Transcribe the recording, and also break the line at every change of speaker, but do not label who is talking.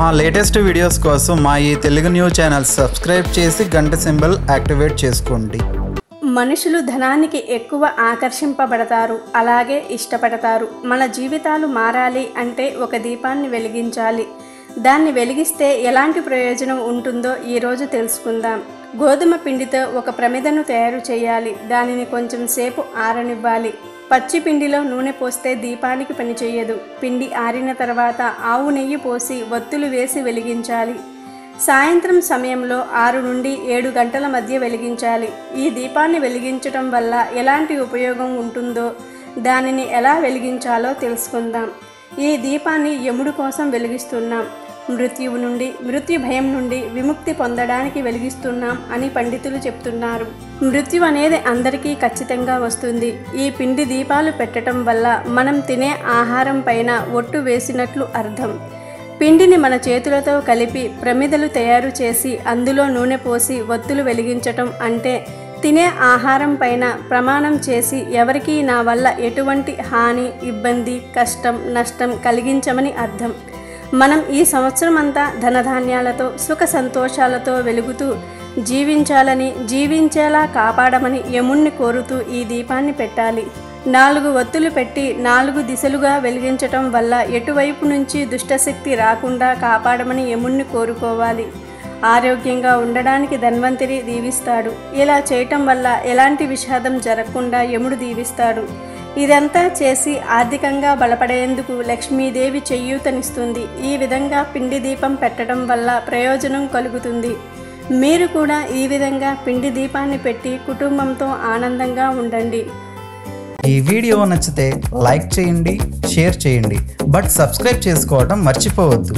మా latest videos కోసం మా ఈ తెలుగు న్యూస్ ఛానల్ సబ్స్క్రైబ్ చేసి గంట సింబల్ యాక్టివేట్ చేసుకోండి.
మనుషులు ధనానికి ఎక్కువ ఆకర్షింపబడతారు అలాగే ఇష్టపడతారు. మన జీవితాలు మారాలి అంటే ఒక దీపాన్ని వెలిగించాలి. దాన్ని వెలిగిస్తే ఎలాంటి ప్రయోజనం ఉంటుందో ఈరోజు తెలుసుకుందాం. గోధుమ పిండితో ఒక ప్రమిదను తయారు చేయాలి. దానిని కొంచెం సేపు ఆరనివ్వాలి. పచ్చి పిండిలో నూనె పోస్తే దీపానికి పనిచేయదు పిండి ఆరిన తర్వాత ఆవు నెయ్యి పోసి ఒత్తులు వేసి వెలిగించాలి. సాయంత్రం సమయంలో ఆరు నుండి ఏడు గంటల మధ్య వెలిగించాలి. ఈ దీపాన్ని వెలిగించటం వల్ల ఎలాంటి ఉపయోగం ఉంటుందో దానిని ఎలా వెలిగించాలో తెలుసుకుందాం. ఈ దీపాన్ని యముడు కోసం వెలిగిస్తున్నాం. మృత్యువు నుండి మృత్యు భయం నుండి విముక్తి పొందడానికి వెలిగిస్తున్నాం అని పండితులు చెప్తున్నారు. మృత్యు అనేది అందరికీ ఖచ్చితంగా వస్తుంది. ఈ పిండి దీపాలు పెట్టడం వల్ల మనం తినే ఆహారం పైన ఒట్టు వేసినట్లు అర్థం. పిండిని మన చేతులతో కలిపి ప్రమిదలు తయారు చేసి అందులో నూనె పోసి ఒత్తులు వెలిగించటం అంటే తినే ఆహారం పైన ప్రమాణం చేసి ఎవరికీ నా వల్ల ఎటువంటి హాని ఇబ్బంది కష్టం నష్టం కలిగించమని అర్థం. మనం ఈ సంవత్సరం అంతా ధనధాన్యాలతో సుఖ సంతోషాలతో వెలుగుతూ జీవించాలని జీవించేలా కాపాడమని యముణ్ణి కోరుతూ ఈ దీపాన్ని పెట్టాలి. నాలుగు ఒత్తులు పెట్టి నాలుగు దిశలుగా వెలిగించటం వల్ల ఎటువైపు నుంచి దుష్టశక్తి రాకుండా కాపాడమని యముణ్ణి కోరుకోవాలి. ఆరోగ్యంగా ఉండడానికి ధన్వంతరి దీవిస్తాడు. ఇలా చేయటం వల్ల ఎలాంటి విషాదం జరగకుండా యముడు దీవిస్తాడు. ఇదంతా చేసి ఆర్థికంగా బలపడేందుకు లక్ష్మీదేవి చెయ్యూతనిస్తుంది ఈ విధంగా పిండి దీపం పెట్టడం వల్ల ప్రయోజనం కలుగుతుంది. మీరు కూడా ఈ విధంగా పిండి దీపాన్ని పెట్టి కుటుంబంతో ఆనందంగా ఉండండి.
ఈ వీడియో నచ్చితే లైక్ చేయండి షేర్ చేయండి. బట్ సబ్స్క్రైబ్ చేసుకోవడం మర్చిపోవద్దు.